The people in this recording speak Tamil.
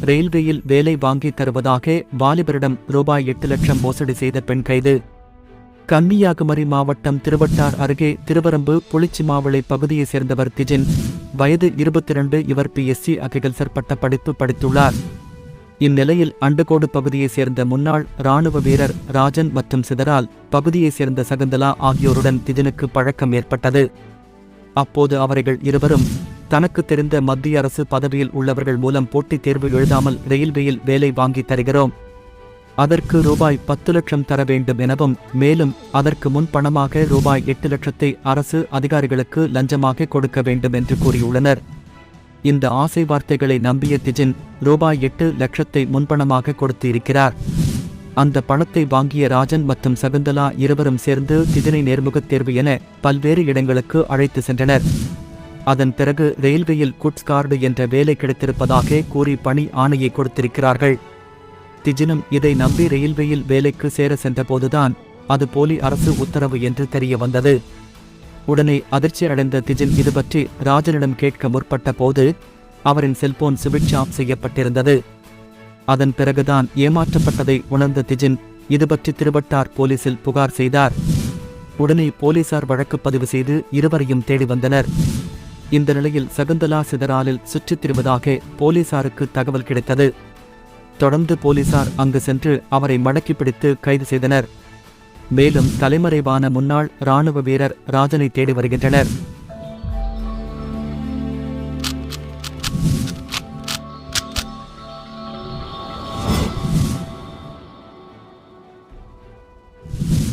ரயில்வேயில் வேலை வாங்கி தருவதாக வாலிபரிடம் ரூபாய் எட்டு லட்சம் மோசடி செய்த பெண் கைது. கன்னியாகுமரி மாவட்டம் திருவட்டார் அருகே திருவரம்பு புளிச்சிமாவளை பகுதியைச் சேர்ந்தவர் திஜின். வயது இருபத்தி இரண்டு இவர் பிஎஸ்சி அக்ரிகல்ச்சர் பட்ட படிப்பு படித்துள்ளார். இந்நிலையில் அண்டுகோடு பகுதியைச் சேர்ந்த முன்னாள் ராணுவ வீரர் ராஜன் மற்றும் சிதறால் பகுதியைச் சேர்ந்த சகுந்தலா ஆகியோருடன் திஜனுக்கு பழக்கம் ஏற்பட்டது. அப்போது அவர்கள் இருவரும் தனக்கு தெரிந்த மத்திய அரசு பதவியில் உள்ளவர்கள் மூலம் போட்டித் தேர்வு எழுதாமல் ரயில்வேயில் வேலை வாங்கி தருகிறோம். அதற்கு ரூபாய் பத்து லட்சம் தர வேண்டும் எனவும் மேலும் அதற்கு முன் பணமாக ரூபாய் எட்டு லட்சத்தை அரசு அதிகாரிகளுக்கு லஞ்சமாக கொடுக்க வேண்டும் என்று கூறியுள்ளனர். இந்த ஆசை வார்த்தைகளை நம்பிய திஜின் ரூபாய் எட்டு லட்சத்தை முன்பணமாக கொடுத்து இருக்கிறார் அந்த பணத்தை வாங்கிய ராஜன் மற்றும் சகுந்தலா இருவரும் சேர்ந்து திதினை நேர்முகத் தேர்வு என பல்வேறு இடங்களுக்கு அழைத்து சென்றனர். அதன் பிறகு ரயில்வேயில் குட்ஸ் கார்டு என்ற வேலை கிடைத்திருப்பதாக கூறி பணி ஆணையை கொடுத்திருக்கிறார்கள். திஜினும் இதை நம்பி ரயில்வேயில் வேலைக்கு சேர சென்றபோதுதான் அது போலி அரசு உத்தரவு என்று தெரிய வந்தது. உடனே அதிர்ச்சி அடைந்த திஜின் இது பற்றி ராஜனிடம் கேட்க முற்பட்ட போது அவரின் செல்போன் சுவிட்ச் ஆஃப் செய்யப்பட்டிருந்தது. அதன் பிறகுதான் ஏமாற்றப்பட்டதை உணர்ந்த திஜின் இது பற்றி திருவட்டார் போலீசில் புகார் செய்தார். உடனே போலீசார் வழக்கு பதிவு செய்து இருவரையும் தேடி வந்தனர். இந்த நிலையில் சகுந்தலா சிதறாலில் சுற்றித் திரிவதாக போலீசாருக்கு தகவல் கிடைத்தது. தொடர்ந்து போலீசார் அங்கு சென்று அவரை மடக்கி பிடித்து கைது செய்தனர். மேலும் தலைமறைவான முன்னாள் ராணுவ வீரர் ராஜனை தேடி வருகின்றனர்.